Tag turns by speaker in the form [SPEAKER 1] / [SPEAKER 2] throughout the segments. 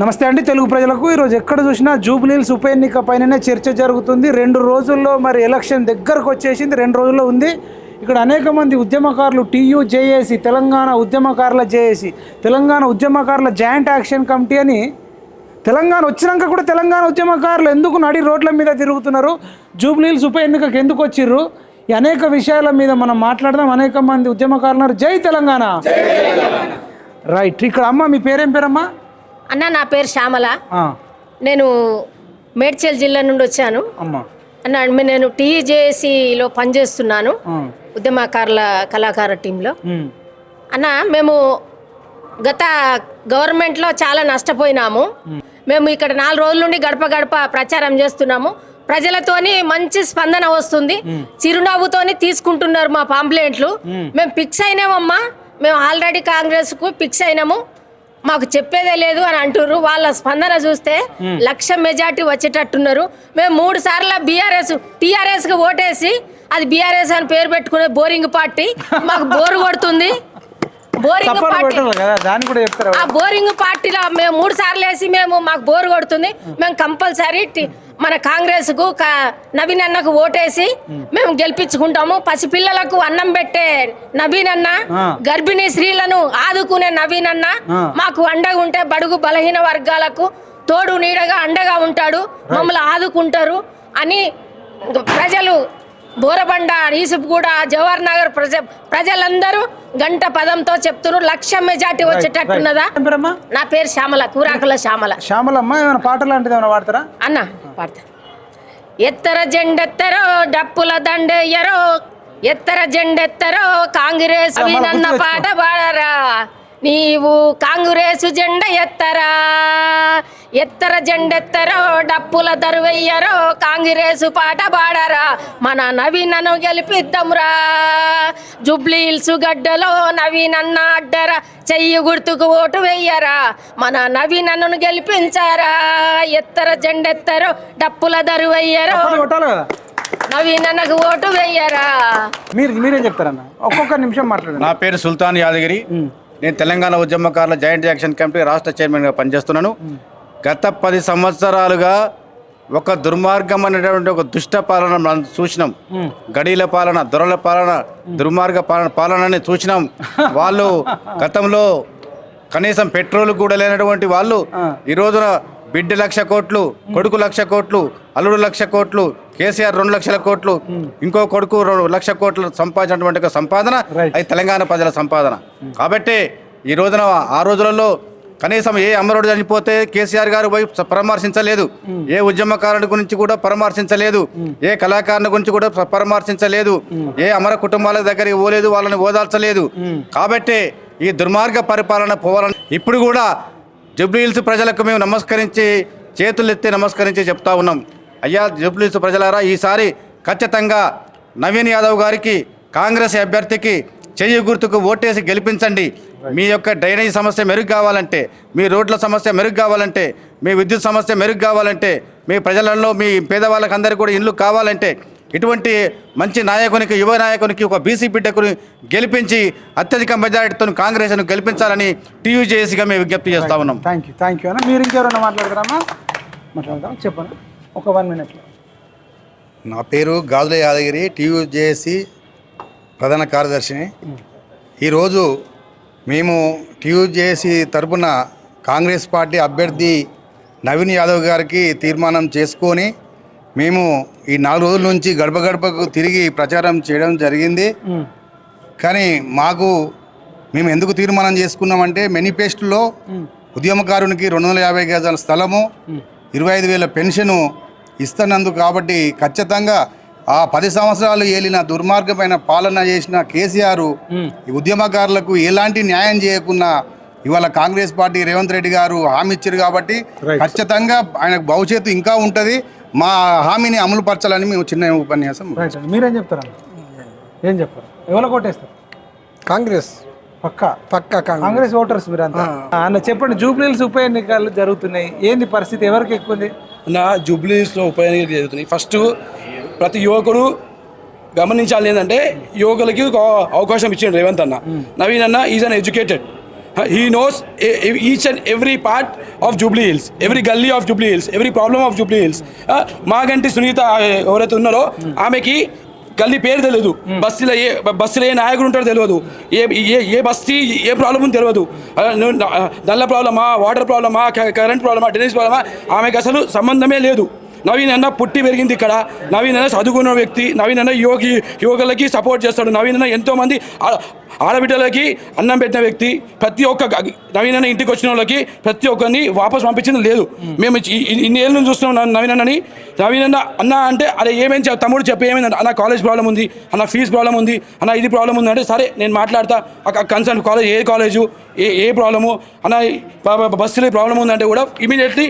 [SPEAKER 1] నమస్తే అండి తెలుగు ప్రజలకు. ఈరోజు ఎక్కడ చూసినా జూబ్లీల్స్ ఉప ఎన్నిక పైననే చర్చ జరుగుతుంది. రెండు రోజుల్లో మరి ఎలక్షన్ దగ్గరకు వచ్చేసింది రెండు రోజుల్లో ఉంది. ఇక్కడ అనేక మంది ఉద్యమకారులు టీయూ జేఏసి తెలంగాణ ఉద్యమకారుల జేఏసి తెలంగాణ ఉద్యమకారుల జాయింట్ యాక్షన్ కమిటీ అని తెలంగాణ వచ్చినాక కూడా తెలంగాణ ఉద్యమకారులు ఎందుకు నడి రోడ్ల మీద తిరుగుతున్నారు? జూబ్లీల్స్ ఉప ఎన్నికకు ఎందుకు వచ్చిర్రు? ఈ అనేక విషయాల మీద మనం మాట్లాడదాం. అనేక మంది ఉద్యమకారులు జై తెలంగాణ! రైట్ ఇక్కడ అమ్మ మీ పేరేం పేరమ్మా?
[SPEAKER 2] అన్న నా పేరు శ్యామల. నేను మేడ్చల్ జిల్లా నుండి వచ్చాను. అన్న నేను టీజేసీలో పనిచేస్తున్నాను. ఉద్యమకారుల కళాకార టీంలో. అన్న మేము గత గవర్నమెంట్లో చాలా నష్టపోయినాము. మేము ఇక్కడ నాలుగు రోజుల నుండి గడప గడప ప్రచారం చేస్తున్నాము. ప్రజలతోని మంచి స్పందన వస్తుంది. చిరునవ్వుతోని తీసుకుంటున్నారు మా పాంప్లెంట్లు. మేము ఫిక్స్ అయినామమ్మా. మేము ఆల్రెడీ కాంగ్రెస్కు ఫిక్స్ అయినాము. మాకు చెప్పేదే లేదు అని అంటున్నారు వాళ్ళ స్పందన చూస్తే లక్ష మెజార్టీ వచ్చేటట్టున్నారు. మేము మూడు సార్లు బీఆర్ఎస్ టీఆర్ఎస్కి ఓటేసి అది బీఆర్ఎస్ అని పేరు పెట్టుకునే బోరింగ్ పార్టీ. మాకు బోరు కొడుతుంది. Boring party.
[SPEAKER 1] కొట్టాలి కదా దాన్ని కూడా చెప్తారా
[SPEAKER 2] ఆ బోరింగ్ పార్టీలో మేము మూడు సార్లు వేసి మేము మాకు బోరు కొడుతుంది. మేము కంపల్సరీ మన కాంగ్రెస్కు నవీన్ అన్నకు ఓటేసి మేము గెలిపించుకుంటాము. పసిపిల్లలకు అన్నం పెట్టే నవీన్ అన్న. గర్భిణీ స్త్రీలను ఆదుకునే నవీన్ అన్న. మాకు అండగా ఉంటే బడుగు బలహీన వర్గాలకు తోడు నీడగా అండగా ఉంటాడు. మమ్మల్ని ఆదుకుంటారు అని ప్రజలు బోరబండ ఈసుపుగూడ జవహర్ నగర్ ప్రజ ప్రజలందరూ గంట పదంతో చెప్తున్నారు. లక్ష మెజార్టీ వచ్చేటట్టున్నదా? నా పేరు శ్యామల కూరాకుల శ్యామల.
[SPEAKER 1] శ్యామలమ్మ ఏమైనా పాట లాంటిది ఏమైనా పాడతారా?
[SPEAKER 2] అన్న పాడతా. ఎత్తర జెండెత్తరో డప్పుల దండెయ్యరో ఎత్తర జెండెత్తరో కాంగ్రెస్ నన్న పాట పాడరా. నీవు కాంగ్రెసు జెండ ఎత్తరా? ఎత్తర జెండెత్తరో? డప్పుల దరువెయ్యరో? కాంగ్రెసు పాట పాడరా? మన నవీనను గెలిపిద్దాంరా. జుబ్లీల్సు గడ్డలో నవీనన్న అడ్డరా. చెయ్యి గుర్తుకు ఓటు వెయ్యరా? మన నవీనన్ను గెలిపించారా? ఎత్తర జెండెత్తరో? డప్పుల దరువెయ్యరో? నవీనన్నకు ఓటు వెయ్యరా?
[SPEAKER 1] మీరు మీరేం చెప్తారన్న? ఒక్కొక్క నిమిషం మాట్లాడండి.
[SPEAKER 3] నా పేరు సుల్తాన్ యాదగిరి. నేను తెలంగాణ ఉద్యమకారుల జాయింట్ యాక్షన్ కమిటీ రాష్ట్ర చైర్మన్గా పనిచేస్తున్నాను. గత పది సంవత్సరాలుగా ఒక దుర్మార్గం అనేటువంటి ఒక దుష్ట పాలన మనం చూసినాం. గడీల పాలన దొరల పాలన దుర్మార్గ పాలన పాలనని చూసినాం. వాళ్ళు గతంలో కనీసం పెట్రోల్ కూడా లేనటువంటి వాళ్ళు ఈ రోజున బిడ్డ లక్ష కోట్లు కొడుకు లక్ష కోట్లు అల్లుడు లక్ష కోట్లు కేసీఆర్ రెండు లక్షల కోట్లు ఇంకో కొడుకు రెండు లక్ష కోట్లు సంపాదించినటువంటి సంపాదన. అది తెలంగాణ ప్రజల సంపాదన. కాబట్టి ఈ రోజున ఆ రోజులలో కనీసం ఏ అమరుడు చనిపోతే కేసీఆర్ గారు పోయి పరామర్శించలేదు. ఏ ఉద్యమకారుడి గురించి కూడా పరామర్శించలేదు. ఏ కళాకారుని గురించి కూడా పరామర్శించలేదు. ఏ అమర కుటుంబాల దగ్గరికి పోలేదు వాళ్ళని ఓదాల్చలేదు కాబట్టి ఈ దుర్మార్గ పరిపాలన పోవాలని ఇప్పుడు కూడా జబ్లీల్స్ ప్రజలకు మేము నమస్కరించి చేతులెత్తి నమస్కరించి చెప్తా ఉన్నాం. అయ్యా జబ్లీల్స్ ప్రజలారా ఈసారి ఖచ్చితంగా నవీన్ యాదవ్ గారికి కాంగ్రెస్ అభ్యర్థికి చెయ్యి గుర్తుకు ఓటేసి గెలిపించండి. మీ యొక్క డ్రైనేజ్ సమస్య మెరుగు కావాలంటే మీ రోడ్ల సమస్య మెరుగు కావాలంటే మీ విద్యుత్ సమస్య మెరుగు కావాలంటే మీ ప్రజలలో మీ పేదవాళ్ళకి అందరికీ కూడా ఇల్లు కావాలంటే ఇటువంటి మంచి నాయకునికి యువ నాయకునికి ఒక బీసీ బిడ్డకుని గెలిపించి అత్యధిక మెజారిటీతో కాంగ్రెస్ను గెలిపించాలని టీయూజేసీగా మేము విజ్ఞప్తి చేస్తా ఉన్నాం.
[SPEAKER 1] థ్యాంక్ యూ థ్యాంక్ యూ అన్న మీరు ఇంకెవరైనా మాట్లాడతారమ్మా మాట్లాడదాం చెప్పండి ఒక వన్ మినిట్లో
[SPEAKER 4] నా పేరు గాజుల యాదగిరి టీయూజేసి ప్రధాన కార్యదర్శిని. ఈరోజు మేము టీయూజేసి తరపున కాంగ్రెస్ పార్టీ అభ్యర్థి నవీన్ యాదవ్ గారికి తీర్మానం చేసుకొని మేము ఈ నాలుగు రోజుల నుంచి గడప గడపకు తిరిగి ప్రచారం చేయడం జరిగింది. కానీ మాకు మేము ఎందుకు తీర్మానం చేసుకున్నామంటే మేనిఫెస్టోలో ఉద్యమకారునికి రెండు వందల యాభై గజాల స్థలము ఇరవై ఐదు వేల పెన్షను ఇస్తున్నందుకు కాబట్టి ఖచ్చితంగా ఆ పది సంవత్సరాలు ఏలిన దుర్మార్గమైన పాలన చేసిన కేసీఆర్ ఈ ఉద్యమకారులకు ఎలాంటి న్యాయం చేయకుండా ఇవాళ కాంగ్రెస్ పార్టీ రేవంత్ రెడ్డి గారు హామీ ఇచ్చారు కాబట్టి. ఖచ్చితంగా ఆయనకు భవిష్యత్తు ఇంకా ఉంటుంది. మా హామీని అమలు పరచాలని మేము చిన్న ఉపన్యాసం
[SPEAKER 1] రైట్ అండి మీరేం చెప్తారన్న ఏం చెప్తారు ఎవరు కొట్టేస్తారు?
[SPEAKER 5] కాంగ్రెస్.
[SPEAKER 1] పక్కా?
[SPEAKER 5] పక్కా కాంగ్రెస్.
[SPEAKER 1] ఓటర్స్ మీరంతా. అన్న చెప్పండి జూబ్లీహిల్స్ ఉప ఎన్నికలు జరుగుతున్నాయి. ఏంది పరిస్థితి? ఎవరికి ఎక్కువ ఉంది?
[SPEAKER 6] నా జూబ్లీస్లో ఉప ఎన్నికలు జరుగుతున్నాయి. ఫస్ట్ ప్రతి యువకుడు గమనించాలి ఏంటంటే యువకులకి ఒక అవకాశం ఇచ్చిండు రేవంత్ అన్న. నవీన్ అన్న is uneducated. He knows e- e- each and every part of Jubilee Hills, every gully of Jubilee Hills, every problem of Jubilee Hills. Uh, Maganti Sunitha ఎవరైతే ఉన్నారో ఆమెకి గల్లీ పేరు తెలియదు బస్సులో ఏ బస్సులో ఏ నాయకుడు ఉంటాడో తెలియదు ఏ ఏ ఏ బస్తీ ఏ ప్రాబ్లం తెలియదు నల్ల ప్రాబ్లమా వాటర్ ప్రాబ్లమా కరెంట్ ప్రాబ్లమా డ్రైనేజ్ ప్రాబ్లమా ఆమెకు అసలు సంబంధమే లేదు. నవీన్ అన్న పుట్టి పెరిగింది ఇక్కడ. నవీన్ అన్న చదువుకున్న వ్యక్తి నవీన్ అన్న యోగి యువకులకి సపోర్ట్ చేస్తాడు. నవీన్ అన్న ఎంతోమంది ఆడబిడ్డలకి అన్నం పెట్టిన వ్యక్తి ప్రతి ఒక్క గ- నవీన్ అన్న ఇంటికి వచ్చిన వాళ్ళకి ప్రతి ఒక్కరిని వాపస్ పంపించింది లేదు. మేము. ఇన్ని ఏళ్ళ నుంచి చూస్తున్నాం నా- నవీన్ అన్న అన్న అంటే అరే ఏమేం చెప్ తమ్ముడు చెప్పి ఏమైంది అన్న కాలేజ్ ప్రాబ్లం ఉంది అన్న ఫీజు ప్రాబ్లం ఉంది అన్న ఇది ప్రాబ్లం ఉంది అంటే సరే నేను మాట్లాడతా కన్సర్న్ కాలేజ్ ఏ కాలేజు ఏ ఏ ప్రాబ్లము అన్న బస్సులో ప్రాబ్లం ఉందంటే కూడా ఇమీడియట్లీ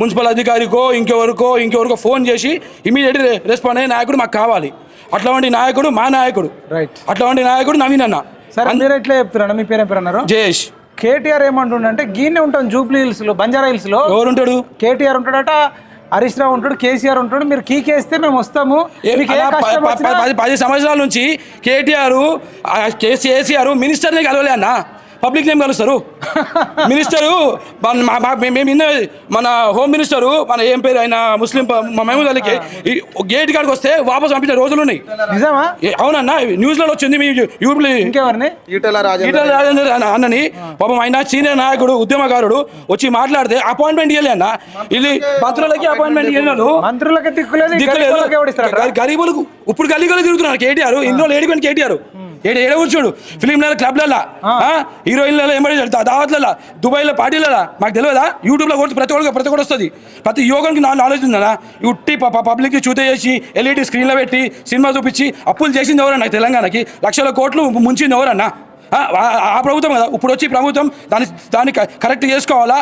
[SPEAKER 6] మున్సిపల్ అధికారికో ఇంకెవరికో ఇంకెవరికో ఫోన్ చేసి ఇమీడియట్లీ రెస్పాండ్ అయ్యే నాయకుడు మాకు కావాలి. అట్లాంటి నాయకుడు మా నాయకుడు.
[SPEAKER 1] రైట్
[SPEAKER 6] అట్లాంటి నాయకుడు నవీన్ అన్న.
[SPEAKER 1] సరే మీరు ఎట్లా చెప్తున్నాడు మీ పేరు పేరు అన్నారు?
[SPEAKER 6] జయేష్.
[SPEAKER 1] కేటీఆర్ ఏమంటుండంటే గీనే ఉంటాం జూబ్లీ హిల్స్లో బంజారా హిల్స్లో
[SPEAKER 6] ఎవరుంటాడు?
[SPEAKER 1] కేటీఆర్ ఉంటాడట హరీష్ రావు ఉంటాడు కేసీఆర్ ఉంటాడు మీరు కీకేస్తే మేము వస్తాము.
[SPEAKER 6] పది సంవత్సరాల నుంచి కేటీఆర్ కేసీఆర్ మినిస్టర్ని కలవలే అన్న. పబ్లిక్ నేమ్ కలుస్తారు. మినిస్టరు మేము ఇన్న మన హోమ్ మినిస్టరు మన ఏం పేరు ఆయన ముస్లిం ప- మా మహమూద్ అలీకి ఈ గేట్ కాడికి వస్తే వాపస్ పంపించే రోజులు ఉన్నాయి
[SPEAKER 1] నిజమా?
[SPEAKER 6] ఏ- అవునన్నా న్యూస్లో వచ్చింది మీ ఈటల రాజేందర్. అన్న అన్నని పాపం ఆయన సీనియర్ నాయకుడు ఉద్యమకారుడు వచ్చి మాట్లాడితే అపాయింట్మెంట్ ఇవ్వలే అన్న. ఇది మంత్రులకి అపాయింట్మెంట్ ఇవ్వలేదు
[SPEAKER 1] మంత్రులకి దిక్కులేదు గరీబులకు
[SPEAKER 6] ఇప్పుడు గల్లీ గల్లీ తిరుగుతున్నారు కేటీఆర్. ఇందులో ఏడుకొని కేటీఆర్. ఏడు ఏడ కూర్చోడు? ఫిలింలలో క్లబ్లలో హీరోయిన్లలో ఏమడి దావత్లలో దుబాయ్లో పార్టీలలో మాకు తెలియదా యూట్యూబ్లో కొడితే ప్రతి ఒక్కరికి ప్రతి ఒక్కటి వస్తుంది. ప్రతి యోగానికి నా నాలెడ్జ్ ఉందా ఉట్టి పబ్లిక్కి చూత చేసి ఎల్ఈడి స్క్రీన్లో పెట్టి సినిమా చూపించి అప్పులు చేసింది ఎవరన్నా? తెలంగాణకి? లక్షల కోట్లు ముంచింది ఎవరన్నా? ఆ ప్రభుత్వం కదా. ఇప్పుడు వచ్చి ప్రభుత్వం దాన్ని దాన్ని క- కరెక్ట్ చేసుకోవాలా?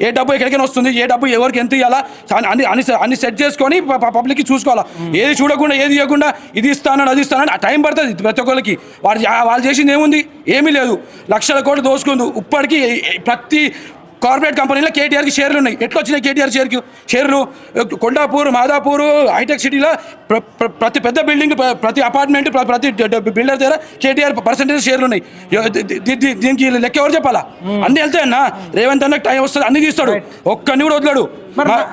[SPEAKER 6] ఏ డబ్బు ఎక్కడికైనా వస్తుంది ఏ డబ్బు ఎవరికి ఎంత ఇవ్వాలా అన్ని- అన్ని అన్ని సెట్ చేసుకొని పబ్లిక్కి చూసుకోవాలా? ఏది చూడకుండా ఏది ఇవ్వకుండా ఇది ఇస్తానని అది ఇస్తానని ఆ టైం పడుతుంది ప్రతి ఒక్కరికి వాళ్ళు వాళ్ళు చేసింది ఏముంది? ఏమీ లేదు. లక్షల కోట్లు దోసుకుంది. ఇప్పటికీ ప్రతి కార్పొరేట్ కంపెనీలో కేటీఆర్కి షేర్లు ఉన్నాయి. ఎట్లా వచ్చినాయి కేటీఆర్ షేర్కి? షేర్లు కొండాపూర్ మాదాపూర్ హైటెక్ సిటీలో ప్ర- ప్ర- ప్రతి పెద్ద బిల్డింగ్ ప్ర- ప్రతి అపార్ట్మెంట్ ప్ర- ప్రతి బిల్డర్ దగ్గర కేటీఆర్ పర్సెంటేజ్ షేర్లు ఉన్నాయి. దీనికి లెక్క ఎవరు చెప్పాలా? అన్ని వెళ్తాయన్నా రేవంత్ అన్న టైం వస్తుంది అన్ని తీస్తాడు. ఒక్కడిని కూడా వదలడు.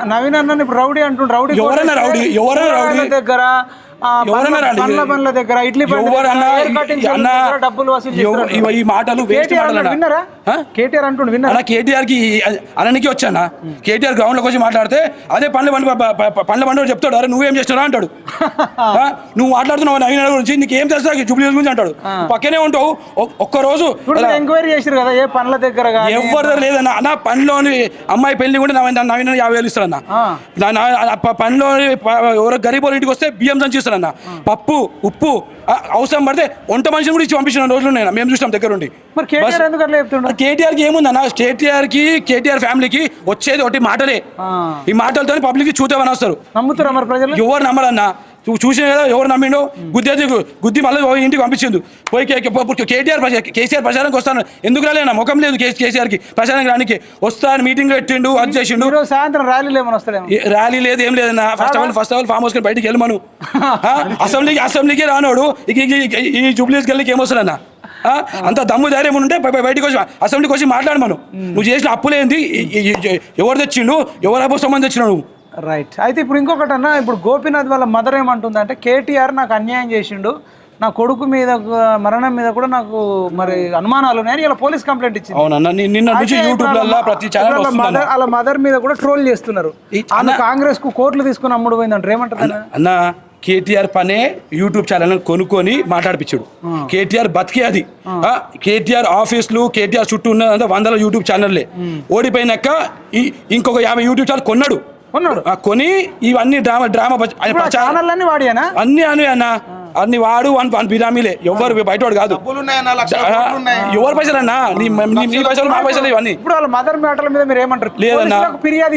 [SPEAKER 1] నవీన్ అన్న ఇప్పుడు రౌడీ అంటుండు. రౌడీ కొట్టేస్తే
[SPEAKER 6] రౌడీ? ఎవరన్నా రౌడీ?
[SPEAKER 1] దగ్గర పండ్ల- దగ్గర ఇడ్లీ
[SPEAKER 6] అన్న
[SPEAKER 1] డబ్బులు
[SPEAKER 6] ఈ మాటలు వేస్ట్
[SPEAKER 1] విన్నారా? కేటీఆర్ అంటుండు విన్నారా?
[SPEAKER 6] కేటీఆర్కి అననికి వచ్చానా కేటీఆర్ గ్రౌండ్లోకి వచ్చి మాట్లాడితే అదే పండ్ల బండి ప- ప- పండ్ల బండి చెప్తాడు. అరే నువ్వేం చేస్తున్నావు అంటాడు? నువ్వు మాట్లాడుతున్నావు నవీన్ అన్న గురించి? నీకు ఏం తెలుసా? జూబ్లీ గురించి అంటాడు. పక్కనే ఉంటావు. ఒక్క రోజు
[SPEAKER 1] ఎంక్వైరీ చేసిరు కదా ఏ పండ్ల దగ్గర
[SPEAKER 6] ఎవరి దగ్గర లేదన్న. అన్న పనిలోని అమ్మాయి పెళ్ళి కూడా నవీన్ నవీన్ అన్న యాభై వేలు ఇస్తాడన్న.
[SPEAKER 1] ఆ.
[SPEAKER 6] నా- నా- ప- పనిలోని ప- ఎవరో గరీబ్ ఇంటికి వస్తే బియ్యం సంచి ఇస్తాడన్న పప్పు ఉప్పు అవసరం పడితే వంట మనిషిని కూడా ఇచ్చి పంపించిన రోజులు ఉన్నాయి మేము చూసాం దగ్గరుండి.
[SPEAKER 1] మరి కేటీఆర్
[SPEAKER 6] బస్-
[SPEAKER 1] ఎందుకు అట్లా చెప్తుండు?
[SPEAKER 6] కేటీఆర్కి ఏముందన్న కేటీఆర్కి కేటీఆర్ ఫ్యామిలీకి వచ్చేది ఒకటి మాటలే. ఈ మాటలతో పబ్లిక్ చూద్దామని వస్తారు.
[SPEAKER 1] నమ్ముతారా
[SPEAKER 6] ఎవరు నమ్మరన్నా? చూసిన కదా ఎవరు నమ్మిండు? గుద్దేది గుద్ది మళ్ళీ ఇంటికి పంపించిండు. పోయి కేటీఆర్ కేసీఆర్ ప్రచారానికి వస్తాను. ఎందుకు రాలేనా ముఖం లేదు కేసీఆర్కి ప్రచారానికి రానికి. వస్తాను మీటింగ్ పెట్టిండు అది చేసిండు.
[SPEAKER 1] సాయంత్రం
[SPEAKER 6] ఏ- ర్యాలీ లేదు ఏం లేదన్నా first of all first of all farm house బయటికి వెళ్ళమను? అసెంబ్లీకి అసెంబ్లీకి రానోడు. ఈ జూబ్లీస్ గల్లీకి ఏమొస్తాడన్నా? అంత దమ్ము ధైర్యం ఉంటే బయ- బయ- బయటికి వచ్చి అసెంబ్లీకి వచ్చి మాట్లాడమను. నువ్వు చేసిన అప్పులేంది? ఎవరు తెచ్చిండు? ఎవరు అప్పు సంబంధం తెచ్చినావు నువ్వు?
[SPEAKER 1] రైట్ అయితే ఇప్పుడు ఇంకొకటి అన్న ఇప్పుడు గోపీనాథ్ వాళ్ళ మదర్ ఏమంటుందంటే కేటీఆర్ నాకు అన్యాయం చేసిండు నా కొడుకు మీద మరణం మీద కూడా నాకు మరి అనుమానాలు ఉన్నాయని ఇలా పోలీస్ కంప్లైంట్ ఇచ్చింది.
[SPEAKER 6] అవునన్నా నిన్న నుంచి
[SPEAKER 1] వాళ్ళ-
[SPEAKER 6] ప్రతి ఛానల్
[SPEAKER 1] మదర్ వాళ్ళ మదర్ మీద కూడా ట్రోల్ చేస్తున్నారు. ఆమె కాంగ్రెస్కు కోట్లు తీసుకుని అమ్ముడు పోయిందంటారు ఏమంటారు అన్న?
[SPEAKER 6] కేటీఆర్ పనే యూట్యూబ్ ఛానల్ కొనుక్కొని మాట్లాడిపించాడు కేటీఆర్ బతికే అది. కేటీఆర్ ఆఫీసులు కేటీఆర్ చుట్టూ ఉన్నదంతా వందల యూట్యూబ్ ఛానల్లే. ఓడిపోయినాక ఈ ఇంకొక యాభై యూట్యూబ్ ఛానల్ కొన్నాడు.
[SPEAKER 1] కొన్నాడు
[SPEAKER 6] ఆ, కొని ఇవన్నీ డ్రామా డ్రామా
[SPEAKER 1] అన్ని వాడియానా?
[SPEAKER 6] అన్ని అని అన్న. అన్ని వాడు వన్ వన్ బిరామీలే. ఎవరు బయటవాడు కాదు. ఎవరు పైసలు అన్నా? నీ నీ- నీ పైసలు మా పైసలు ఇవన్నీ.
[SPEAKER 1] ఇప్పుడు వాళ్ళ మదర్ మ్యాటర్ల మీద మీరు ఏమంటారు?
[SPEAKER 6] లేదన్నా.
[SPEAKER 1] ఫిర్యాదు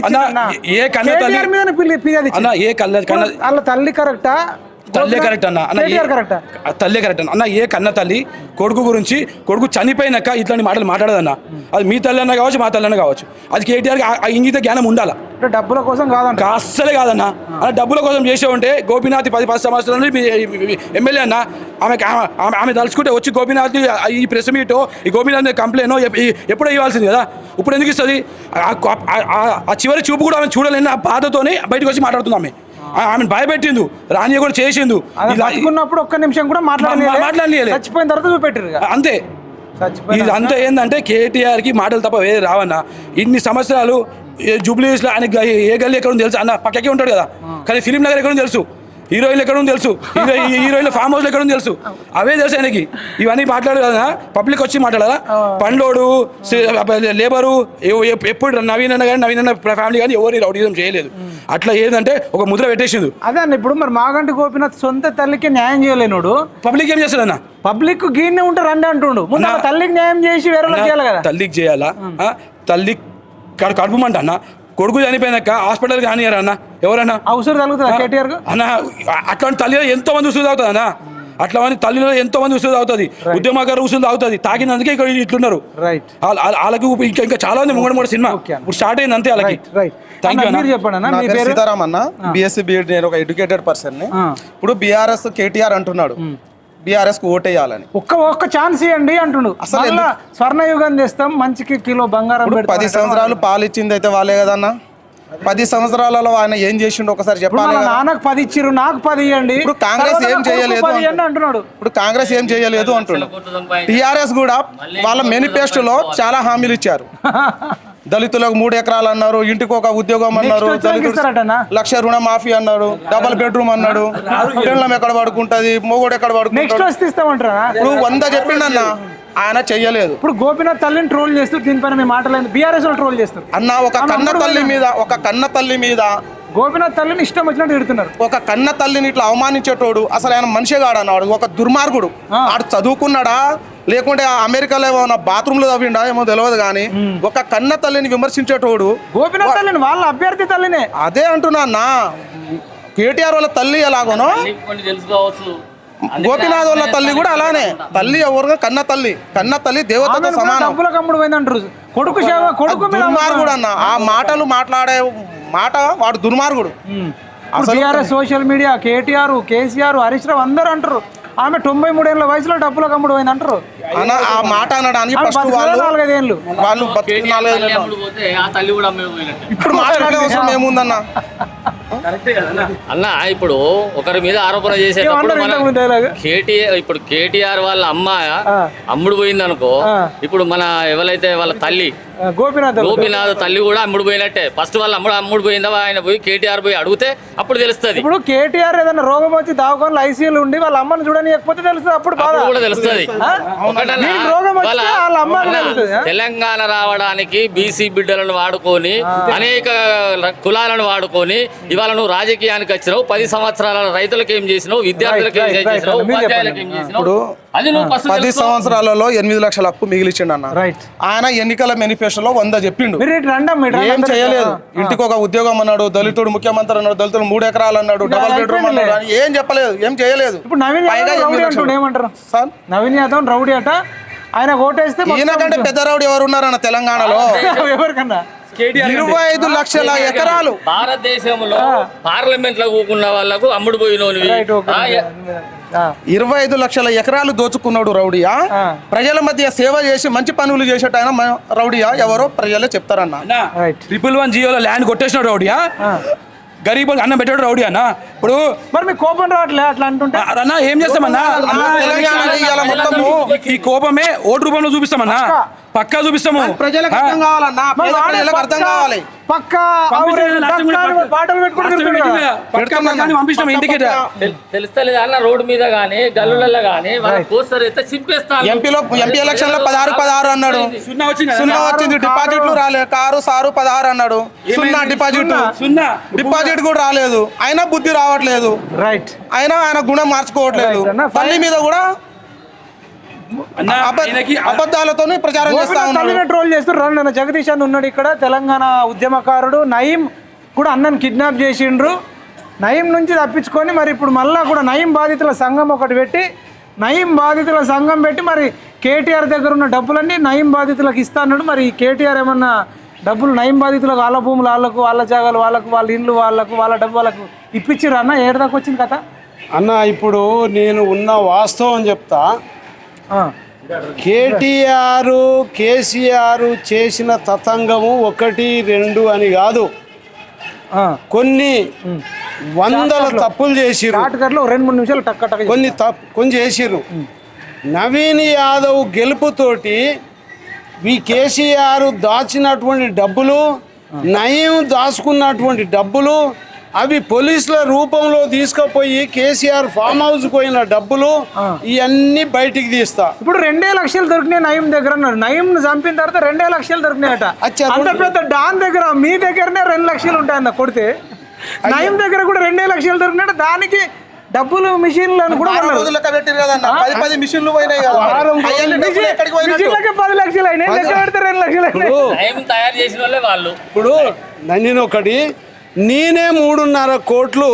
[SPEAKER 6] ఏ కన్న తల్లి-
[SPEAKER 1] మీద ఫిర్యాదు
[SPEAKER 6] అన్న ఏ కన్న
[SPEAKER 1] వాళ్ళ తల్లి కరెక్టా?
[SPEAKER 6] తల్లే కరెక్ట్ అన్న. అన్న ఏ-? ఆ తల్లే కరెక్ట్ అన్న. అన్న ఏ కన్న తల్లి కొడుకు గురించి కొడుకు చనిపోయినాక ఇట్లాంటి మాటలు మాట్లాడదన్న. అది మీ తల్లి అన్న కావచ్చు మా తల్లి అన్న కావచ్చు. అది కేటీఆర్ ఆ ఇంగిత జ్ఞానం ఉండాలా?
[SPEAKER 1] అంటే డబ్బుల కోసం కాదంట.
[SPEAKER 6] అస్సలే కాదన్న. అలా డబ్బుల కోసం చేసే ఉంటే గోపీనాథ్ పది పది సంవత్సరాల మీ ఎమ్మెల్యే అన్న. ఆమె ఆమె ఆమె తలుచుకుంటే వచ్చి గోపీనాథ్ ఈ ప్రెస్ మీట్ ఈ గోపీనాథ్ కంప్లైంట్ ఎప్పుడో ఇవ్వాల్సింది కదా. ఇప్పుడు ఎందుకు ఇస్తుంది? ఆ- ఆ- ఆ- ఆ చివరి చూపు కూడా ఆమె చూడలేని ఆ బాధతోనే బయటకు వచ్చి మాట్లాడుతుంది ఆమె. ఆమెను భయపెట్టిందు రాని కూడా చేసిండు. ఇలా-
[SPEAKER 1] బతుకున్నప్పుడు ఒక్క నిమిషం కూడా మాట్లాడలేదు.
[SPEAKER 6] మాట్లాడనీయలే.
[SPEAKER 1] చచ్చిపోయిన తర్వాత చూపెట్టారు.
[SPEAKER 6] అంతే. ఇది అంతా ఏంటంటే కేటీఆర్కి మాటలు తప్ప వేరే రావన్న. ఇన్ని సంవత్సరాలు జూబ్లీస్లో ఆయన ఏ గల్లీ ఎక్కడ తెలుసు? అన్న పక్కకే ఉంటాడు కదా. కానీ ఫిలిం నగర్ ఎక్కడ తెలుసు. హీరోయిన్లు ఎక్కడ ఉందో తెలుసు. హీరో హీరోయిన్ల ఫామ్ హౌస్ ఎక్కడ ఉందో తెలుసు అవే తెలుసు ఆయనకి. ఇవన్నీ కదా పబ్లిక్ వచ్చి మాట్లాడాలా? పండ్లోడు లేబరు ఎప్పుడు నవీన్ అన్న కానీ నవీన్ అన్న ఫ్యామిలీ కానీ ఎవరు రౌడీజం చేయలేదు. అట్లా ఏంటంటే ఒక ముద్ర పెట్టేసిండు.
[SPEAKER 1] అదే అన్న ఇప్పుడు మరి మాగంటి గోపినాథ్ సొంత తల్లికి న్యాయం చేయలేనుడు.
[SPEAKER 6] పబ్లిక్ ఏం చేస్తాడన్న
[SPEAKER 1] పబ్లిక్ గీనే ఉంటారు రండి అంటుండు. తల్లికి న్యాయం చేసి వేరే చేయాలి కదా.
[SPEAKER 6] తల్లికి చేయాలా? తల్లి కడు కడుపుమంట అన్న. కొడుకు చనిపోయినాక హాస్పిటల్ కానియారా అన్న? ఎవరన్నా?
[SPEAKER 1] అవసరం తగ్గుతుందా కేటీఆర్
[SPEAKER 6] అన్న అట్లాంటి తల్లిలో ఎంతో మంది ఉసులు తాగుతుంది అన్న? అట్లా మంది తల్లిలో ఎంతో మంది ఉసులు తాగుతుంది ఉద్యమకారు ఉసులు తాగుతుంది. తాగినందుకే ఇక్కడ ఇట్లున్నారు. వాళ్ళకి ఇంకా ఇంకా చాలా ఉంది ముంగడ మూడు సినిమా. ఇప్పుడు స్టార్ట్ అయింది అంతే వాళ్ళకి.
[SPEAKER 5] సీతారాం అన్న. బిఎస్సి బిఎడ్ నేను ఒక ఎడ్యుకేటెడ్ పర్సన్. ఇప్పుడు బీఆర్ఎస్ కేటీఆర్ అంటున్నాడు. బీఆర్ఎస్కు ఓటేయాలని.
[SPEAKER 1] ఒక్క ఒక్క ఛాన్స్ ఇవ్వండి అంటుండు
[SPEAKER 5] అసలు
[SPEAKER 1] స్వర్ణయుగం తెస్తాం మంచికి కిలో బంగారం
[SPEAKER 5] పది. సంవత్సరాలు పాలు ఇచ్చింది అయితే వాళ్ళే కదన్నా? పది సంవత్సరాలలో ఆయన ఏం చేసిండు ఒకసారి చెప్పాలి కదా.
[SPEAKER 1] నాన్నకు పది ఇచ్చిర్రు నాకు పది ఇవ్వండి
[SPEAKER 5] ఇప్పుడు కాంగ్రెస్ ఏం చేయలేదు అంటున్నాడు.
[SPEAKER 1] అంటున్నాడు.
[SPEAKER 5] ఇప్పుడు కాంగ్రెస్ ఏం చేయలేదు అంటున్నాడు. టిఆర్ఎస్ కూడా వాళ్ళ మేనిఫెస్టోలో చాలా హామీలు ఇచ్చారు. దళితులకు మూడు ఎకరాలు అన్నారు ఇంటికి ఒక ఉద్యోగం అన్నారు
[SPEAKER 1] Next వచ్చాక ఇస్తారటనా?
[SPEAKER 5] లక్ష రుణమాఫీ అన్నాడు డబల్ బెడ్రూమ్ అన్నాడు ఎక్కడ పడుకుంటది మొగుడు ఎక్కడ
[SPEAKER 1] నెక్స్ట్
[SPEAKER 5] పడుకుంటాడు?
[SPEAKER 1] వస్తే ఇస్తామంటారా?
[SPEAKER 5] ఇప్పుడు వంద చెప్పిండన్న. ఆయన చెయ్యలేదు.
[SPEAKER 1] ఇప్పుడు గోపీనాథ్ తల్లిని ట్రోల్ చేస్తూ దీనిపైన మీ మాటలేదు బీఆర్ఎస్ వాళ్ళు ట్రోల్ చేస్తారు.
[SPEAKER 5] అన్న ఒక కన్న తల్లి మీద ఒక కన్న తల్లి మీద
[SPEAKER 1] గోపీనాథ్ తల్లిని ఇష్టం వచ్చినట్టు తిడుతున్నారు.
[SPEAKER 5] ఒక కన్న తల్లిని ఇట్లా అవమానించేటోడు అసలు ఆయన మనిషే కాడన్నాడు ఒక దుర్మార్గుడు.
[SPEAKER 1] ఆ.
[SPEAKER 5] ఆడు చదువుకున్నాడా? లేకుంటే ఆ అమెరికాలో ఏమన్నా బాత్రూమ్లో తవ్విండా ఏమో తెలియదు కానీ ఒక కన్న తల్లిని విమర్శించేటోడు
[SPEAKER 1] గోపీనాథ్ తల్లిని వాళ్ళ అభ్యర్థి తల్లినే.
[SPEAKER 5] అదే అంటున్నా అన్న. కేటీఆర్ వాళ్ళ తల్లి ఎలాగోనో?
[SPEAKER 7] తెలుసుకోవచ్చు
[SPEAKER 5] గోపినాథ్ వాళ్ళ తల్లి కూడా అలానే. తల్లి ఎవరుగా కన్న తల్లి. కన్న తల్లి దేవతతో సమానం.
[SPEAKER 1] డబ్బుల కమ్ముడు పోయిందంటారు కొడుకు సేవ కొడుకు
[SPEAKER 5] దుర్మార్గుడు అన్న. ఆ మాటలు మాట్లాడే మాట వాడు దుర్మార్గుడు. అసలు
[SPEAKER 1] BRS social media KTR KCR Harish Rao అందరూ అంటారు. ఆమె తొంభై మూడేళ్ళ వయసులో డబ్బుల కమ్ముడు పోయింది అంటారు
[SPEAKER 5] అన్న ఆ మాట అనడానికి ఫస్ట్ వాళ్ళు
[SPEAKER 1] నాలుగైదేళ్ళు.
[SPEAKER 5] వాళ్ళు ఇప్పుడు మాట్లాడే అవసరం ఏముందన్న?
[SPEAKER 7] అన్న ఇప్పుడు ఒకరి మీద ఆరోపణ చేసేటప్పుడు? కేటీఆర్ ఇప్పుడు కేటీఆర్ వాళ్ళ అమ్మ. అమ్ముడు పోయింది అనుకో. ఇప్పుడు మన ఎవరైతే వాళ్ళ తల్లి
[SPEAKER 1] గోపీనాథ్.
[SPEAKER 7] గోపీనాథ్ తల్లి కూడా అమ్ముడు పోయినట్టే ఫస్ట్ వాళ్ళ అమ్ముడు అమ్ముడు పోయిందా ఆయన పోయి కేటీఆర్ పోయి అడిగితే అప్పుడు తెలుస్తుంది
[SPEAKER 1] ఇప్పుడు కేటీఆర్ ఏదైనా రోగం వచ్చి దావకోని ఐసీయూలు ఉండి వాళ్ళ అమ్మని చూడనియకపోతే తెలుస్తుంది అప్పుడు బాధ
[SPEAKER 7] కూడా తెలుస్తుంది? తెలంగాణ రావడానికి బీసీ బిడ్డలను వాడుకొని అనేక కులాలను వాడుకొని ఇవాళ నువ్వు రాజకీయానికి వచ్చినావు పది సంవత్సరాల రైతులకు ఏం చేసినావు విద్యార్థులకు ఏం చేసినావు ఉపాధ్యాయులకు ఏం అది నువ్వు
[SPEAKER 5] పది. సంవత్సరాలలో ఎనిమిది లక్షల అప్పు మిగిలిచ్చిండు అన్న.
[SPEAKER 1] రైట్
[SPEAKER 5] ఆయన ఎన్నికల మేనిఫెస్టోలో వంద చెప్పిండు. ఏం. చేయలేదు. ఇంటికి ఒక ఉద్యోగం అన్నాడు దళితుడు ముఖ్యమంత్రి అన్నాడు దళితుడు మూడు ఎకరాలు అన్నాడు డబల్ బెడ్రూమ్. అన్నాడు అని ఏం చెప్పలేదు ఏం చేయలేదు.
[SPEAKER 1] ఇప్పుడు నవీన్ యాదవ్. ఏమంటారు?
[SPEAKER 5] సార్?
[SPEAKER 1] నవీన్ యాదవ్ రౌడీ అట. ఆయన ఓటేస్తే మొత్తం-
[SPEAKER 5] ఈయన కంటే పెద్ద రౌడీ ఎవరు ఉన్నారన్న తెలంగాణలో
[SPEAKER 1] ఎవరికన్నా?
[SPEAKER 5] ఇరవై ఐదు లక్షల ఎకరాలు.
[SPEAKER 7] భారతదేశంలో పార్లమెంట్లో కూకున్న వాళ్ళకు అమ్ముడు పోయినోనివి. ఆ,
[SPEAKER 5] ఇరవై ఐదు లక్షల ఎకరాలు దోచుకున్నాడు రౌడియా. ప్రజల మధ్య సేవ చేసి మంచి పనులు చేసేట మ- రౌడియా? ఎవరో ప్రజలే చెప్తారన్న.
[SPEAKER 1] రైట్.
[SPEAKER 6] ట్రిపుల్ వన్ జియోలో ల్యాండ్ కొట్టేసినాడు రౌడియా? గరీబ్ అన్నం పెట్టాడు రౌడీ అన్న ఇప్పుడు
[SPEAKER 1] మరి మీకు కోపం రావట్లే అట్లా అంటుంటే?
[SPEAKER 6] అన్న ఏం చేస్తామన్నా?
[SPEAKER 5] అన్న, తెలంగాణ ఇవాళ మొత్తము.
[SPEAKER 6] ఈ కోపమే ఓటు రూపంలో చూపిస్తామన్నా? పక్కా చూపిస్తాము.
[SPEAKER 5] ప్రజలకు అర్థం కావాలన్నా అర్థం కావాలి.
[SPEAKER 1] పక్కా పాటలు
[SPEAKER 6] ఇంటికి
[SPEAKER 7] తెలుస్తలేదు అన్న రోడ్డు మీద గానీ గల్లులలో గానీ పోస్టర్ అయితే చింపేస్తాను
[SPEAKER 5] ఎంపీలో ఎంపీ ఎలక్షన్లో పదహారు పదహారు అన్నాడు.
[SPEAKER 6] సున్నా వచ్చింది?
[SPEAKER 5] డిపాజిట్లు రాలేదు కారు సారు పదహారు అన్నాడు. సున్నా డిపాజిట్.
[SPEAKER 6] సున్నా.
[SPEAKER 5] డిపాజిట్ కూడా రాలేదు. అయినా బుద్ధి రావట్లేదు.
[SPEAKER 1] రైట్
[SPEAKER 5] అయినా ఆయన గుణం మార్చుకోవట్లేదు. తల్లి మీద కూడా అబద్ధాలతోనే ప్రచారం చేస్తా
[SPEAKER 1] ట్రోల్ చేస్తారు అన్న. జగదీష్ అని ఉన్నాడు ఇక్కడ. తెలంగాణ ఉద్యమకారుడు నయీం కూడా అన్నను కిడ్నాప్ చేసిండ్రు. నయం నుంచి తప్పించుకొని మరి ఇప్పుడు మళ్ళా కూడా నయం బాధితుల సంఘం ఒకటి పెట్టి నయం బాధితుల సంఘం పెట్టి మరి కేటీఆర్ దగ్గర ఉన్న డబ్బులన్నీ నయం బాధితులకు ఇస్తా అన్నాడు. మరి కేటీఆర్ ఏమన్నా డబ్బులు నయం బాధితులకు వాళ్ళ భూములు వాళ్ళకు వాళ్ళ జాగాలు వాళ్ళకు వాళ్ళ ఇండ్లు వాళ్ళకు వాళ్ళ డబ్బు వాళ్ళకు ఇప్పించారు అన్న? ఏడు దాకా వచ్చింది కథ.
[SPEAKER 8] అన్న ఇప్పుడు నేను ఉన్న వాస్తవం చెప్తా. కేటీఆర్ కేసీఆర్ చేసిన తతంగము ఒకటి రెండు అని కాదు. కొన్ని వందల తప్పులు
[SPEAKER 1] కట్లో రెండు మూడు నిమిషాలు టక్క టక్క
[SPEAKER 8] కొన్ని తప్పు కొన్ని చేసిర్రు. నవీన్ యాదవ్ గెలుపుతోటి ఈ కేసీఆర్ దాచినటువంటి డబ్బులు నయం దాచుకున్నటువంటి డబ్బులు అవి పోలీసుల రూపంలో తీసుకుపోయి కేసీఆర్ ఫామ్ హౌస్ పోయిన డబ్బులు ఇవన్నీ బయటికి తీస్తా.
[SPEAKER 1] ఇప్పుడు రెండే లక్షలు దొరికినాయి నయం దగ్గర నయం చంపిన తర్వాత రెండే లక్షలు దొరికినాయట.
[SPEAKER 8] అచ్చా,
[SPEAKER 1] అంత
[SPEAKER 8] రెండు-
[SPEAKER 1] పెద్ద డాన్ దగ్గర మీ దగ్గరనే రెండు లక్షలు ఉంటాయన్న కొడితే నయం దగ్గర కూడా రెండే లక్షలు దొరికినాయట. దానికి డబ్బులు మిషన్లు అని కూడా
[SPEAKER 5] పెట్టిరు కదన్న పది పది మిషన్లు పోయినాయి
[SPEAKER 1] పది లక్షలు అయినాయి. రెండు లక్షలు అయినాయి.
[SPEAKER 8] ఇప్పుడు
[SPEAKER 7] టైం తయారు చేసిన వాళ్ళే వాళ్ళు.
[SPEAKER 8] ఇప్పుడు నేను ఒకటి నేనే మూడున్నర కోట్లు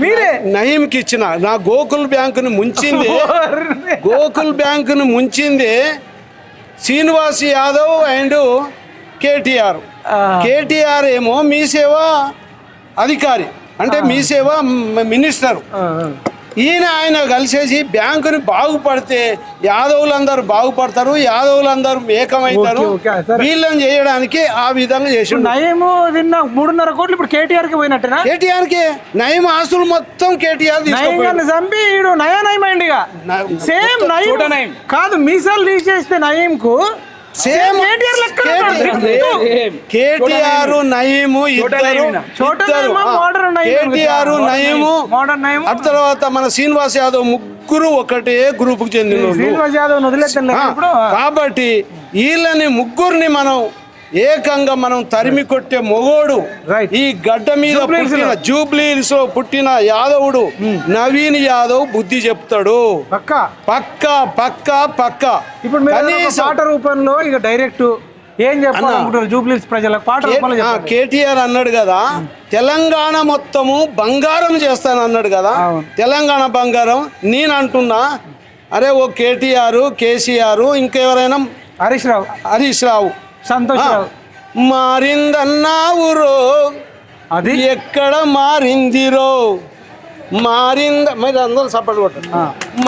[SPEAKER 1] మీరే?
[SPEAKER 8] నయీంకి ఇచ్చిన. నా గోకుల్ బ్యాంకుని ముంచింది. గోకుల్ బ్యాంకును ముంచింది Srinivas Yadav and KTR. KTR ఏమో మీ సేవ అధికారి. అంటే మీ సేవ మినిస్టర్. ఈయన ఆయన కలిసేసి బ్యాంకుని బాగుపడితే యాదవులందరూ బాగుపడతారు యాదవులందరూ ఏకమవుతారు.
[SPEAKER 1] సరే.
[SPEAKER 8] వీళ్ళని చేయడానికి ఆ విధంగా చేసి
[SPEAKER 1] నయము తిన్న మూడున్నర కోట్లు ఇప్పుడు కేటీఆర్కి పోయినట్టేనా?
[SPEAKER 8] కేటీఆర్కి నయం ఆస్తులు మొత్తం కేటీఆర్
[SPEAKER 1] చంపి నయా నయం అయింది ఇక.
[SPEAKER 8] న-
[SPEAKER 1] సేమ్ నయం. కాదు మీసాలు తీసేస్తే నయం కు
[SPEAKER 8] సేమ్
[SPEAKER 1] కేటీఆర్
[SPEAKER 8] నయీము? కేటీఆర్ నయీము. ఆ తర్వాత మన శ్రీనివాస్ యాదవ్ ముగ్గురు ఒకటే గ్రూప్కు చెందిన కాబట్టి వీళ్ళని ముగ్గురిని మనం ఏకంగా మనం తరిమి కొట్టే మొగోడు. ఈ గడ్డ మీద. పుట్టిన జూబ్లీహిల్స్లో పుట్టిన యాదవుడు నవీన్ యాదవ్ బుద్ధి చెప్తాడు.
[SPEAKER 1] పక్క?
[SPEAKER 8] పక్క పక్క పక్క.
[SPEAKER 1] ఇప్పుడు పాట రూపంలో ఇక డైరెక్ట్ ఏం చెప్పాలనుకుంటారు జూబ్లీస్ ప్రజలకు? పాట
[SPEAKER 8] కేటీఆర్ అన్నాడు కదా తెలంగాణ మొత్తము బంగారం చేస్తాను అన్నాడు కదా. తెలంగాణ బంగారం నేను అంటున్నా అరే ఓ కేటీఆర్ కేసీఆర్ ఇంకెవరైనా
[SPEAKER 1] హరీష్ రావు.
[SPEAKER 8] హరీష్ రావు.
[SPEAKER 1] సంతోష్ రావు
[SPEAKER 8] మారిందన్నావురో
[SPEAKER 1] అది?
[SPEAKER 8] ఎక్కడ మారిందిరో? మారింద మరి అందరూ సపోర్ట్ కొట్టండి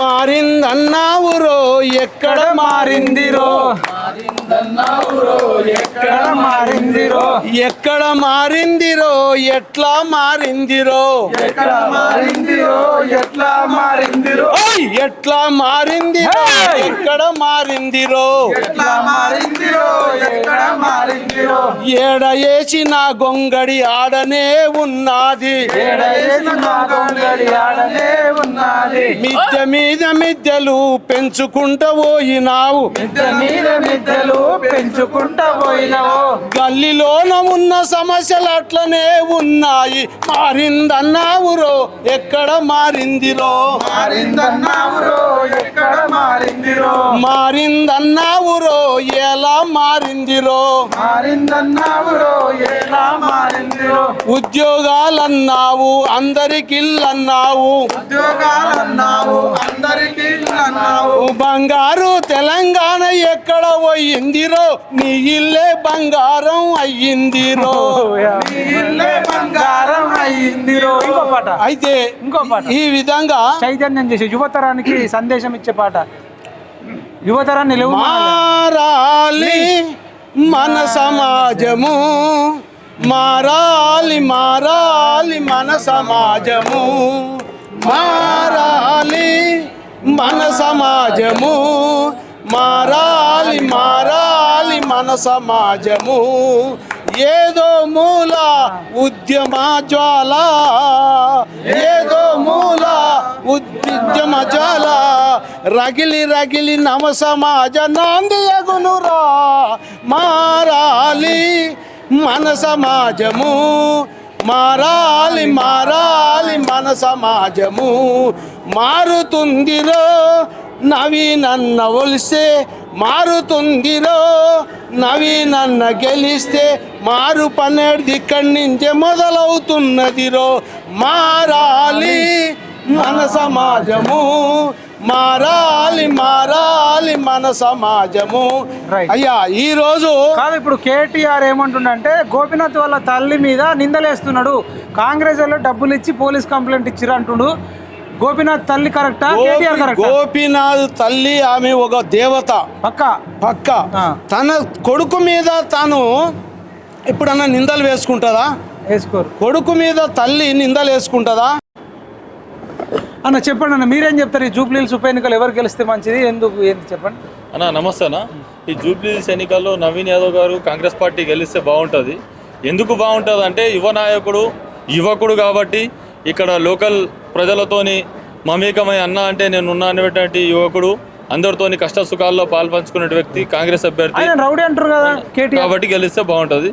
[SPEAKER 8] మారిందన్నావురో ఎక్కడ మారిందిరో?
[SPEAKER 1] ఎక్కడ మారిందిరో?
[SPEAKER 8] ఎక్కడ మారిందిరో ఎట్లా మారిందిరో?
[SPEAKER 1] ఎక్కడ మారిందిరో ఎట్లా మారిందిరో!
[SPEAKER 8] ఎట్లా మారిందిరో ఎక్కడ మారిందిరో?
[SPEAKER 1] ఎట్లా మారిందిరో ఎక్కడ మారిందిరో?
[SPEAKER 8] ఏడ వేసిన గొంగడి ఆడనే ఉన్నది.
[SPEAKER 1] గొంగడి ఆడనే ఉన్నది.
[SPEAKER 8] మిద్దె మీద మిద్దెలు పెంచుకుంటూ పోయినావు.
[SPEAKER 1] మిద్దె మీద మిద్దెలు పెంచుకుంటా పోయినావు.
[SPEAKER 8] గల్లీలోన ఉన్న సమస్యలు అట్లనే ఉన్నాయి. మారిందన్నావురో ఎక్కడ మారిందిరో?
[SPEAKER 1] మారిందన్నావురో ఎక్కడ మారిందిరో?
[SPEAKER 8] మారిందన్నావురో ఎలా మారిందిరో?
[SPEAKER 1] మారిందన్నావురో ఎలా మారిందిరో?
[SPEAKER 8] ఉద్యోగాలన్నావు అందరికి అన్నావు
[SPEAKER 1] ఉద్యోగాలన్నావు అందరికీ అన్నావు
[SPEAKER 8] బంగారు తెలంగాణ ఎక్కడ పోయిందిరో నీ ఇల్లే బంగారం అయ్యిందిరో.
[SPEAKER 1] బంగారం అయ్యిందిరో. ఇంకో పాట.
[SPEAKER 8] అయితే
[SPEAKER 1] ఇంకో పాట.
[SPEAKER 8] ఈ విధంగా
[SPEAKER 1] చైతన్యం చేసే యువతరానికి సందేశం ఇచ్చే పాట. యువతరాన్ని
[SPEAKER 8] మారాలి మన సమాజము. మారాలి మారాలి మన సమాజము. మారాలి మన సమాజము. మారాలి మారాలి మన సమాజము. ఏదో మూల ఉద్యమ జ్వాల. ఏదో మూల ఉద్యమ జ్వాల. రగిలి రగిలి నవ సమాజ నాందియగునురా మారాలి మన సమాజము. మారాలి మారాలి మన సమాజము. మారుతుందిరో నవీనన్న ఒలిసే మారుతుందిరో నవీనన్న గెలిస్తే మారు పనేది ఇక్కడి నుంచే మొదలవుతున్నదిరో. మారాలి మన సమాజము మారాలి మారాలి మన సమాజము. అయ్యా ఈరోజు
[SPEAKER 1] కాదు ఇప్పుడు కేటీఆర్ ఏమంటుండంటే గోపీనాథ్ వాళ్ళ తల్లి మీద నిందలేస్తున్నాడు. కాంగ్రెస్ వాళ్ళు డబ్బులు ఇచ్చి పోలీస్ కంప్లైంట్ ఇచ్చిర్రు అంటుండు. గోపీనాథ్ తల్లి కరెక్టా? కేటీఆర్
[SPEAKER 8] గోపి-
[SPEAKER 1] కరెక్టా?
[SPEAKER 8] గోపీనాథ్ తల్లి ఆమె ఒక దేవత.
[SPEAKER 1] పక్క?
[SPEAKER 8] పక్క. తన కొడుకు మీద తాను ఎప్పుడన్నా నిందలు వేసుకుంటుందా?
[SPEAKER 1] వేసుకోరు.
[SPEAKER 8] కొడుకు మీద తల్లి నిందలు వేసుకుంటుందా?
[SPEAKER 1] అన్న చెప్పండి అన్న మీరేం చెప్తారు? ఈ జూబ్లీహిల్స్ ఉప ఎన్నికలు ఎవరు గెలిస్తే మంచిది? ఎందుకు ఏంటి చెప్పండి?
[SPEAKER 9] అన్న నమస్తే అన్న. ఈ జూబ్లీస్ ఎన్నికల్లో నవీన్ యాదవ్ గారు కాంగ్రెస్ పార్టీ గెలిస్తే బాగుంటుంది. ఎందుకు బాగుంటుంది అంటే యువ నాయకుడు యువకుడు కాబట్టి ఇక్కడ లోకల్ ప్రజలతోని మమేకమై అన్న అంటే నేను ఉన్నా అనేటువంటి యువకుడు అందరితోని కష్ట సుఖాల్లో పాల్పంచుకునే వ్యక్తి కాంగ్రెస్ అభ్యర్థి.
[SPEAKER 1] రౌడీ అంటారు కదా
[SPEAKER 9] కాబట్టి గెలిస్తే బాగుంటది.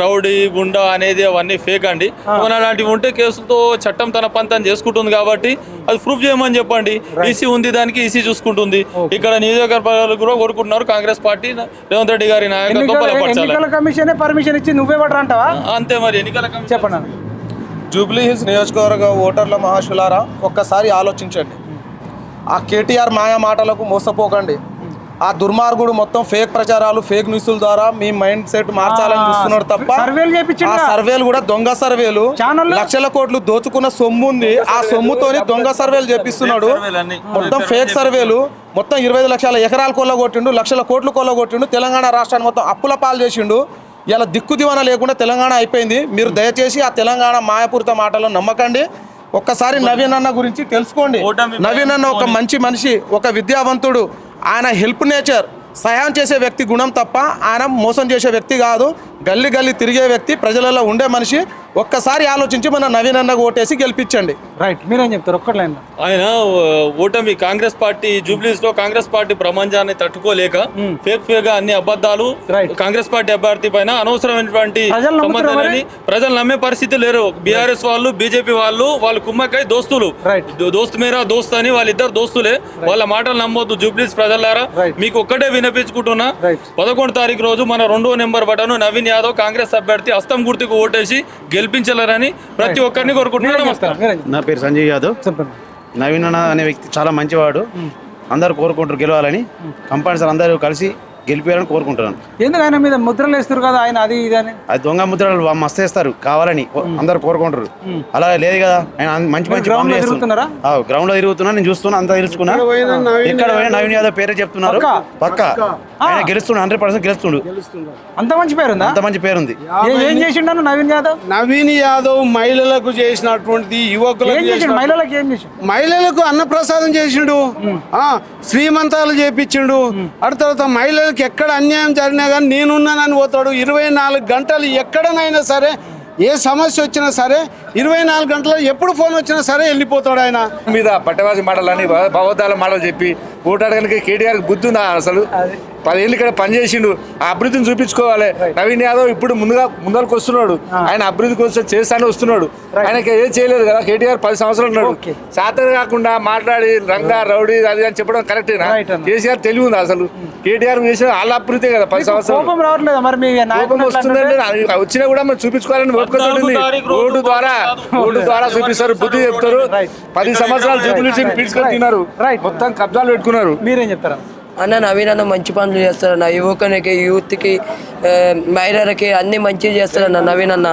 [SPEAKER 1] రౌడీ
[SPEAKER 9] గుండా అనేది అవన్నీ ఫేక్ అండి. మన అలాంటివి ఉంటే కేసులతో చట్టం తన పని తను చేసుకుంటుంది కాబట్టి అది ప్రూఫ్ చేయమని చెప్పండి. ఈసీ ఉంది దానికి ఈసీ చూసుకుంటుంది. ఇక్కడ నియోజకవర్గాలు కూడా కోరుకుంటున్నారు కాంగ్రెస్ పార్టీ రేవంత్ రెడ్డి గారి నాయకత్వం బలపరచాలి
[SPEAKER 1] కమిషనే పర్మిషన్ ఇచ్చి నువ్వే అంటావా?
[SPEAKER 9] అంతే మరి ఎన్నికల కమిషన్
[SPEAKER 1] చెప్పండి అన్న
[SPEAKER 5] జూబ్లీ హిల్స్ నియోజకవర్గ ఓటర్ల మహాశులారా ఒక్కసారి ఆలోచించండి. ఆ కేటీఆర్ మాయా మాటలకు మోసపోకండి. ఆ దుర్మార్గుడు మొత్తం ఫేక్ ప్రచారాలు ఫేక్ న్యూస్ల ద్వారా మీ మైండ్ సెట్ మార్చాలని చూస్తున్నాడు తప్ప ఆ. సర్వేలు కూడా దొంగ సర్వేలు? లక్షల కోట్లు దోచుకున్న సొమ్ము ఉంది ఆ సొమ్ముతోని దొంగ సర్వేలు చేపిస్తున్నాడు. మొత్తం ఫేక్ సర్వేలు. మొత్తం ఇరవై లక్షల ఎకరాలు కొల్లగొట్టిండు లక్షల కోట్లు కొల్లగొట్టిండు తెలంగాణ రాష్ట్రాన్ని మొత్తం అప్పుల పాలు చేసిండు. ఇలా దిక్కు దివాన లేకుండా తెలంగాణ అయిపోయింది. మీరు దయచేసి ఆ తెలంగాణ మాయపూరిత మాటలను నమ్మకండి. ఒక్కసారి నవీన్ అన్న గురించి తెలుసుకోండి. నవీన్ అన్న ఒక మంచి మనిషి ఒక విద్యావంతుడు. ఆయన హెల్ప్ నేచర్. సహాయం చేసే వ్యక్తి గుణం తప్ప ఆయన మోసం చేసే వ్యక్తి కాదు. గల్లీ గల్లీ తిరిగే వ్యక్తి ప్రజలలో ఉండే మనిషి. ఒక్కసారి ఆలోచించి మన నవీన్ అన్నకు ఓటేసి గెలిపించండి.
[SPEAKER 1] రైట్ మీరేం చెప్తారు? ఒక్కటి లైన్
[SPEAKER 9] ఆయన ఓటమి కాంగ్రెస్ పార్టీ జూబ్లీస్లో కాంగ్రెస్ పార్టీ ప్రపంచాన్ని తట్టుకోలేక ఫేక్ ఫేక్గా అన్ని అబద్ధాలు
[SPEAKER 1] Right.
[SPEAKER 9] కాంగ్రెస్ పార్టీ అభ్యర్థి పైన అనవసరమైనటువంటి
[SPEAKER 1] ప్రజలు
[SPEAKER 9] నమ్మే పరిస్థితి లేరు. బీఆర్ఎస్ వాళ్ళు బీజేపీ వాళ్ళు వాళ్ళు కుమ్మక్కై దోస్తులు. దోస్త్ మేరా దోస్త్ అని వాళ్ళిద్దరు దోస్తులే. వాళ్ళ మాటలు నమ్మొద్దు జూబ్లీస్ ప్రజలారా.
[SPEAKER 1] Right.
[SPEAKER 9] మీకు ఒక్కటే వినిపించుకుంటున్నా. పదకొండు తారీఖు రోజు మన రెండో number button Naveen Yadav Congress అభ్యర్థి హస్తం గుర్తుకు ఓటేసి గెలిపించాలని ప్రతి ఒక్కరిని కోరుకుంటున్నాను?
[SPEAKER 10] నా పేరు సంజయ్ యాదవ్. నవీన్ అన్న అనే వ్యక్తి చాలా మంచివాడు. అందరు కోరుకుంటారు గెలవాలని. కంపల్సరీ అందరూ కలిసి గెలిపారని కోరుకుంటున్నాను.
[SPEAKER 1] ఎందుకు ఆయన మీద ముద్రలు వేస్తారు కదా ఆయన అది ఇది అని?
[SPEAKER 10] అది దొంగ ముద్రలు మస్తు వేస్తారు కావాలని అందరు కోరుకుంటారు అలా లేదు కదా ఆయన మంచి మంచి చేస్తున్నారు.
[SPEAKER 1] తిరుగుతున్నారా?
[SPEAKER 10] ఆ, గ్రౌండ్లో తిరుగుతున్నా నేను చూస్తున్నా అంతా తెలుసుకున్నా. ఎక్కడ పోయినా నవీన్ యాదవ్. పేరే చెప్తున్నారు.
[SPEAKER 1] పక్కా?
[SPEAKER 10] పక్క? ఆయన గెలుస్తుండు హండ్రెడ్ పర్సెంట్ గెలుస్తుండు.
[SPEAKER 1] అంత మంచి పేరుందా?
[SPEAKER 10] అంత మంచి పేరుంది.
[SPEAKER 1] ఏ- ఏం చేసిండను నవీన్ యాదవ్?
[SPEAKER 8] నవీన్ యాదవ్ మహిళలకు చేసినటువంటి యువకులకు
[SPEAKER 1] ఏం చేసిండు?
[SPEAKER 8] చేసిన
[SPEAKER 1] మహిళలకు ఏం చేసిండు?
[SPEAKER 8] మహిళలకు అన్నప్రసాదం చేసిండు. ఆ, శ్రీమంతాలు చేపించిండు. అటు తర్వాత మహిళలకు ఎక్కడ అన్యాయం జరిగినా కానీ నేనున్నానని పోతాడు. ఇరవై నాలుగు గంటలు ఎక్కడనైనా సరే ఏ సమస్య వచ్చినా సరే ఇరవై నాలుగు గంటలు ఎప్పుడు ఫోన్ వచ్చినా సరే వెళ్ళిపోతాడు ఆయన.
[SPEAKER 11] మీద పట్టవాసి మాటలని భగవద్దాల మాటలు చెప్పి ఓటాడడానికి కేటీఆర్ బుద్ధి ఉందా అసలు? పదేళ్ళు ఇక్కడ పనిచేసిండు. ఆ అభివృద్ధిని చూపించుకోవాలి. నవీన్ యాదవ్ ఇప్పుడు ముందుగా ముందరకు వస్తున్నాడు. ఆయన అభివృద్ధి కోసం చేస్తానే వస్తున్నాడు. ఆయనకి ఏం చేయలేదు కదా? కేటీఆర్ పది సంవత్సరాలు ఉన్నాడు. శాతం కాకుండా మాట్లాడి రంగా రౌడీ అది అని చెప్పడం కరెక్టేనా. కేసీఆర్ తెలివి ఉంది అసలు? కేటీఆర్ చేసిన వాళ్ళ అభివృద్ధి కదా పది సంవత్సరాలు?
[SPEAKER 1] కోపం
[SPEAKER 11] వస్తుందంటే వచ్చినా కూడా మనం చూపించుకోవాలని ఓపిక ఓటు ద్వారా ఓటు ద్వారా చూపిస్తారు బుద్ధి చెప్తారు. పది సంవత్సరాలు జూబిలీ పీడ్చుకొని. తిన్నారు. మొత్తం కబ్జాలు పెట్టుకున్నారు.
[SPEAKER 1] మీరేం చెప్తారా?
[SPEAKER 12] అన్న నవీన్ అన్న మంచి పనులు చేస్తాడన్న యువకునికి యూత్కి మహిళలకి అన్ని మంచిగా చేస్తాడన్న నవీన్ అన్న.